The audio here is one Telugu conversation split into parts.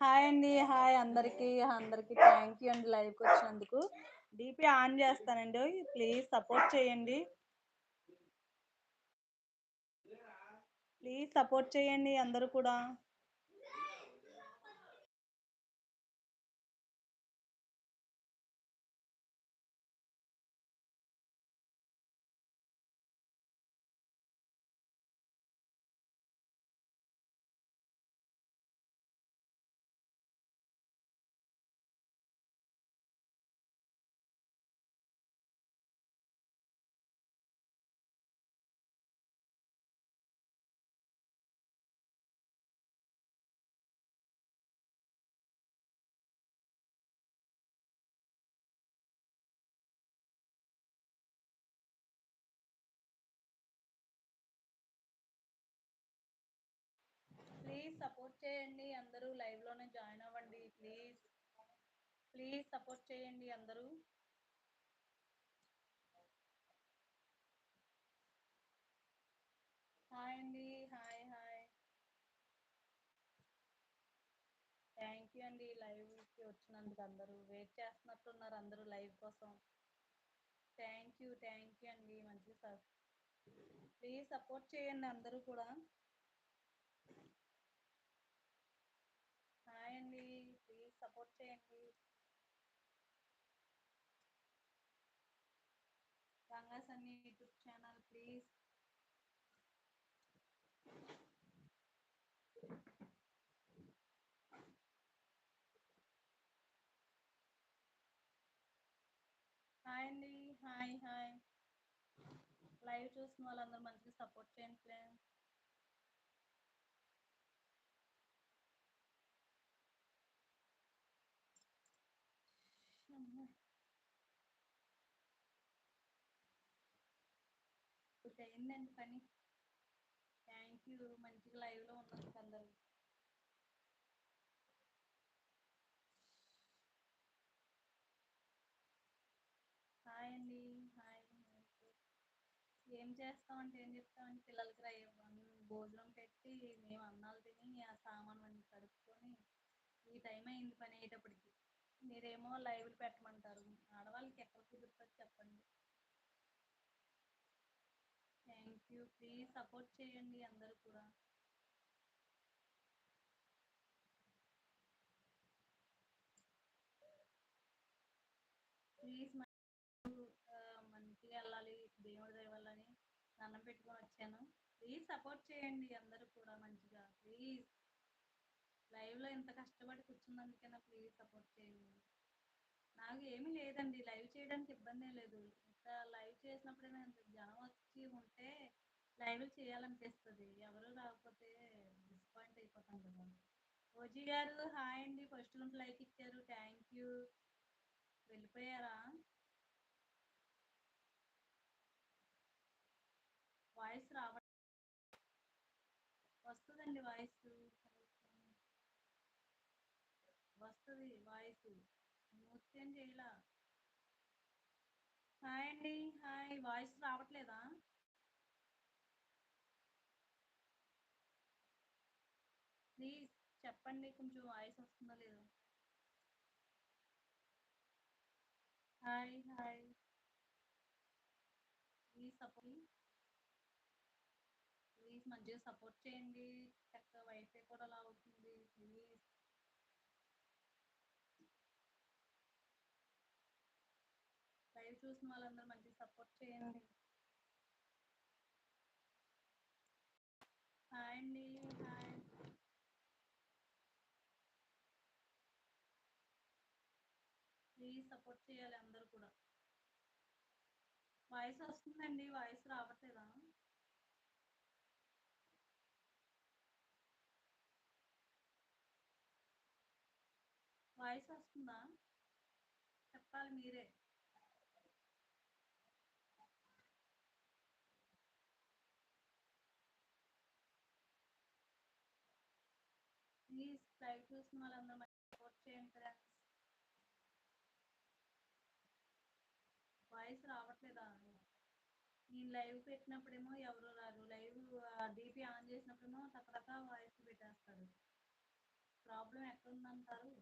హాయ్ అండి. హాయ్ అందరికి. అందరికి థ్యాంక్ యూ అండి లైవ్కి వచ్చినందుకు. డిపి ఆన్ చేస్తానండి. ప్లీజ్ సపోర్ట్ చేయండి. ప్లీజ్ సపోర్ట్ చేయండి అందరూ కూడా. ప్లీజ్ సపోర్ట్ చేయండి. అందరూ లైవ్లోనే జాయిన్ అవ్వండి ప్లీజ్ ప్లీజ్ సపోర్ట్ చేయండి అందరూ. హాయ్ అండి. హాయ్ హాయ్ థ్యాంక్ యూ అండి. లైవ్కి వచ్చినందుకు అందరూ. వెయిట్ చేస్తున్నట్టున్నారు అందరూ లైవ్ కోసం. థ్యాంక్ యూ థ్యాంక్ యూ అండి. మంచి సార్ ప్లీజ్ సపోర్ట్ చేయండి అందరూ కూడా. హాయ్ అండి ప్లీజ్ సపోర్ట్ చేయండి. Ganga Sunny YouTube channel please hi అండి హాయ్ హాయ్ లైవ్ చూసిన వాళ్ళందరూ మంచిగా సపోర్ట్ చేయండి ఫ్రెండ్స్ ఇప్పుడు అయిందండి పని. థ్యాంక్ యూ మంచిగా లైవ్లో ఉన్నందుకు అందరూ. హాయ్ అండి. హాయ్ ఏం చేస్తామంటే ఏం చెప్తామంటే పిల్లలకి రై భోజనం పెట్టి మేము అన్నాలు తిని ఆ సామాన్ అన్ని కడుక్కొని ఈ టైం అయింది పని అయ్యేటప్పటికి. మీరేమో లైవ్లు పెట్టమంటారు. ఆడవాళ్ళకి ఎక్కడ కుదురుతుంది చెప్పండి. థ్యాంక్ యూ ప్లీజ్ సపోర్ట్ చేయండి అందరూ కూడా. ప్లీజ్ మంచిగా వెళ్ళాలి. దేవుడి దయ వల్లని దండం పెట్టుకొని వచ్చాను. ప్లీజ్ సపోర్ట్ చేయండి అందరూ కూడా మంచిగా. ప్లీజ్ లైవ్లో ఇంత కష్టపడి కూర్చున్నందుకైనా ప్లీజ్ సపోర్ట్ చేయండి. నాకు ఏమీ లేదండి. లైవ్ చేయడానికి ఇబ్బంది లేదు. లైవ్ చేసినప్పుడు ఎంత జనం వచ్చి ఉంటే లైవ్ చేయాలనిపిస్తుంది. ఎవరు రాకపోతే డిసప్పాయింట్ అయిపోతాం కదా. ఓజీ గారు హాయ్ అండి. ఫస్ట్ నుంచి లైక్ ఇచ్చారు. Thank you. వెళ్ళిపోయారా? వాయిస్ రావ వస్తుందండి వాయిస్. వస్తుంది వాయిస్. నృత్యం చేయలా? హాయ్ అండి. హాయ్. వాయిస్ రావట్లేదా? ప్లీజ్ చెప్పండి. కొంచెం వాయిస్ వస్తుందో లేదో? Hi. Hi. Please support please మంచిగా సపోర్ట్ చేయండి. చక్కగా వైఫై కూడా అలా అవుతుంది. ప్లీజ్ లైవ్ చూసిన వాళ్ళందరూ మంచిగా సపోర్ట్ చేయండి. హాయ్ అండి హాయ్. ప్లీజ్ సపోర్ట్ చేయాలి అందరూ కూడా. వాయిస్ వస్తుందండి వాయిస్ రావట్లేదా? వాయిస్ వస్తుందా? చెప్పాలి మీరే ప్లీజ్ లైవ్ చూసిన వాళ్ళందరూ మంచి సపోర్ట్ చేయండి ఫ్రెండ్స్ వాయిస్ రావట్లేదా నేను లైవ్ పెట్టినప్పుడేమో ఎవరు రారు లైవ్ డీపీ ఆన్ చేసినప్పుడేమో తప్పక వాయిస్ పెట్టేస్తారు ప్రాబ్లమ్ ఎక్కడుందంటారు?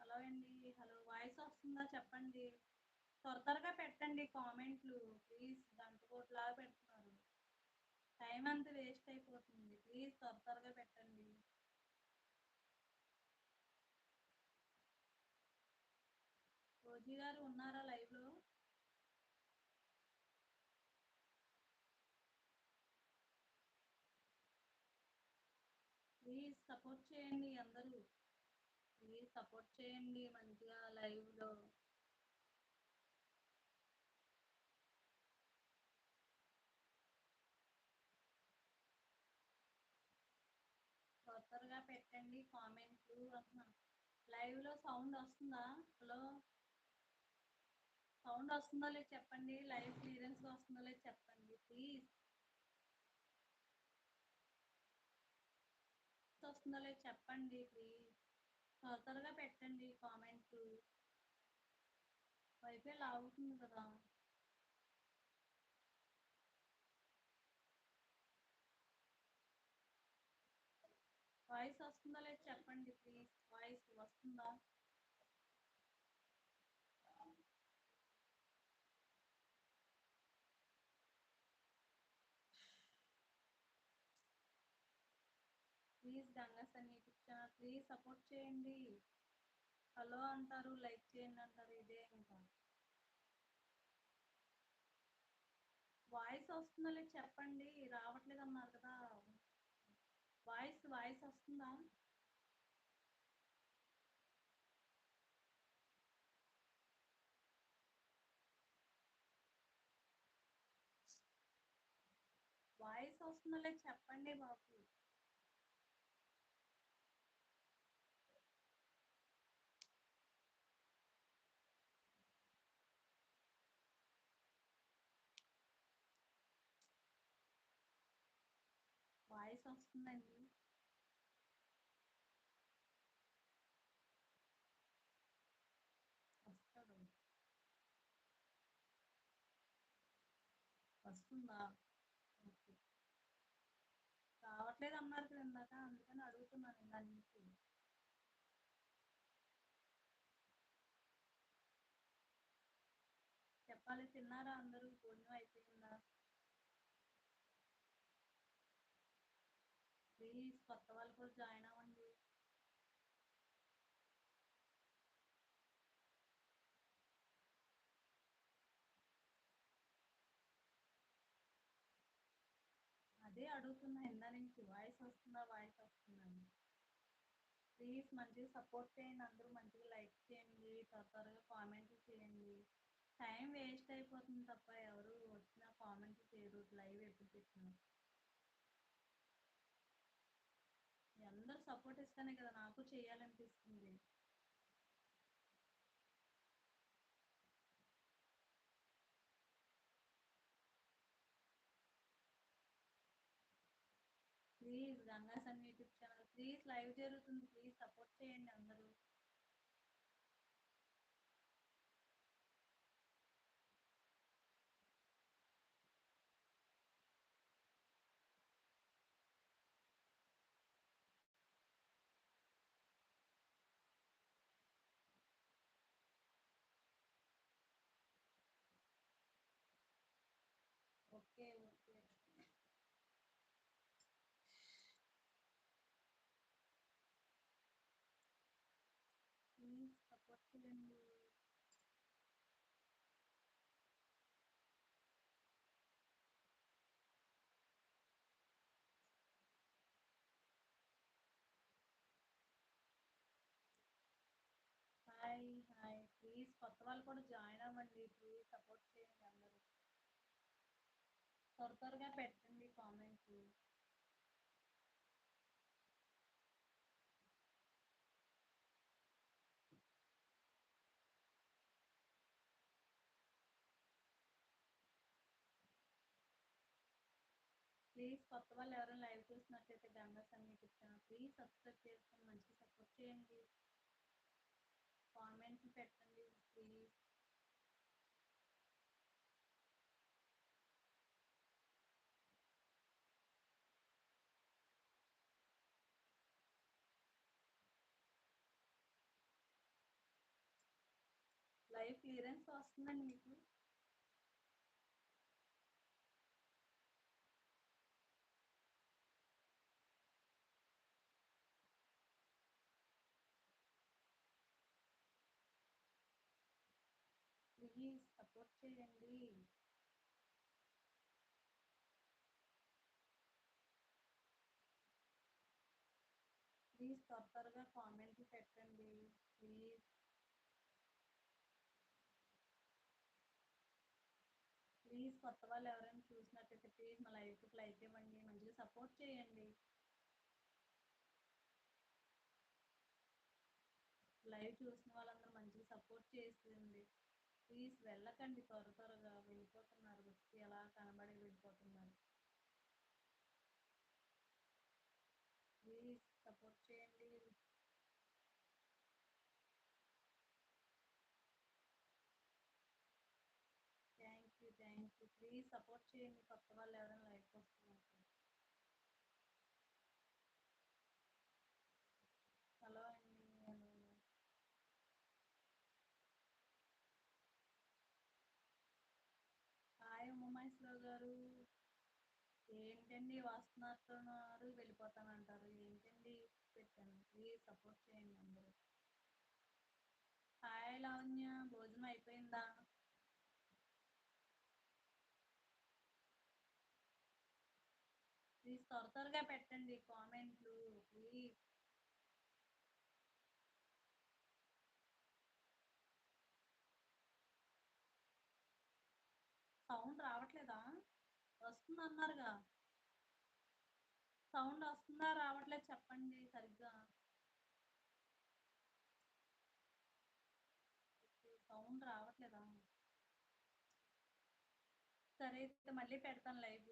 హలో అండి. హలో వాయిస్ వస్తుందా చెప్పండి. త్వర త్వరగా పెట్టండి కామెంట్లు. ప్లీజ్ గంటకోటలాగా పెడుతున్నారు. టైం అంతా వేస్ట్ అయిపోతుంది. ప్లీజ్ త్వర త్వరగా పెట్టండి. రోజీ గారు ఉన్నారా లైవ్లో ప్లీజ్ సపోర్ట్ చేయండి అందరూ. ప్లీజ్ సపోర్ట్ చేయండి మంచిగా లైవ్లో త్వరగా పెట్టండి కామెంట్లు అంటున్నా. లైవ్‌లో సౌండ్ వస్తుందా? హలో! సౌండ్ వస్తుందో లేదు చెప్పండి. లైవ్ క్లియరెన్స్ వస్తుందో లేదు చెప్పండి ప్లీజ్. వస్తుందో లేదు చెప్పండి ప్లీజ్. త్వర త్వరగా పెట్టండి కామెంట్ వైఫై లాగుతుంది కదా! వాయిస్ వస్తుందో లేదు చెప్పండి ప్లీజ్. వాయిస్ వస్తుందా? Please Ganga YouTube channel please support చేయండి. హలో అంటారు, లైక్ చేయండి అంటారు. ఇదే ఇంకా. వాయిస్ వస్తుందో లేదు చెప్పండి. రావట్లేదు అన్నారు కదా! వాయిస్ వాయిస్ వస్తుందా? వాయిస్ వస్తుందో లేదు చెప్పండి వాయిస్ వస్తుందండి. వస్తాడు. వస్తుందా? ఓకే. రావట్లేదన్నారు కదా ఇందాక. అందుకని అడుగుతున్నాను ఇందాక నుంచి. చెప్పాలి తిన్నారా అందరూ? భోజనం అయిపోయిందా? ప్లీజ్ కొత్త వాళ్ళు కూడా జాయిన్ అవ్వండి. అదే అడుగుతున్నా ఇందా నుంచి. వాయిస్ వస్తుందా? వాయిస్ వస్తుందండి ప్లీజ్ మంచిగా సపోర్ట్ చేయండి అందరూ. మంచిగా లైక్ చేయండి. త్వర త్వరగా కామెంట్లు చేయండి. టైం వేస్ట్ అయిపోతుంది తప్ప ఎవరు వచ్చినా కామెంట్లు చేయరు. లైవ్ ఎప్పుడు పెట్టినా. మీ అందరూ సపోర్ట్ ఇస్తేనే కదా నాకు చేయాలనిపిస్తుంది. Please Ganga Sunny YouTube channel please live జరుగుతుంది. ప్లీజ్ సపోర్ట్ చేయండి అందరూ. ప్లీజ్ కొత్త వాళ్ళు కూడా జాయిన్ అవ్వండి. ప్లీజ్ సపోర్ట్ చేయండి అందరూ. త్వర త్వరగా పెట్టండి కామెంట్లు. ప్లీజ్ కొత్త వాళ్ళు ఎవరైనా లైవ్ చూసినట్లయితే Ganga Sunny YouTube please subscribe చేసుకొని మంచిగా సపోర్ట్ చేయండి. కామెంట్ పెట్టండి ప్లీజ్ లైవ్ క్లియరెన్స్ వస్తుందండి మీకు? ప్లీజ్ సపోర్ట్ చేయండి. ప్లీజ్ తొందరగా త్వరగా కామెంట్లు పెట్టండి. ప్లీజ్. ప్లీజ్ కొత్త వాళ్ళు ఎవరైనా చూసినట్టయితే ప్లీజ్ మా లైఫ్కి లైక్ ఇవ్వండి. మంచిగా సపోర్ట్ చేయండి. లైవ్ చూసిన వాళ్ళందరూ మంచిగా సపోర్ట్ చేస్తుంది ప్లీజ్ వెళ్ళకండి త్వర త్వరగా. వెళ్ళిపోతున్నారు వచ్చి ఎలా కనబడి వెళ్ళిపోతున్నారు. ప్లీజ్ సపోర్ట్ చేయండి. Thank you thank you please support చేయండి. కొత్త వాళ్ళు ఎవరైనా లైఫ్ వస్తున్నారు హలో అండి నేను హాయ్ గారు ఏంటండి వస్తున్నారు వెళ్ళిపోతానంటారు ఏంటండి పెట్టాను ప్లీజ్ సపోర్ట్ చేయండి అందరూ. హాయ్ లావణ్య భోజనం అయిపోయిందా? ప్లీజ్ త్వర త్వరగా పెట్టండి కామెంట్లు ప్లీజ్ సౌండ్ రావట్లేదా వస్తుంది అన్నారుగా సౌండ్ వస్తుందా రావట్లేదు చెప్పండి సరిగ్గా. సౌండ్ రావట్లేదా? సరే అయితే మళ్ళీ పెడతాను లైవ్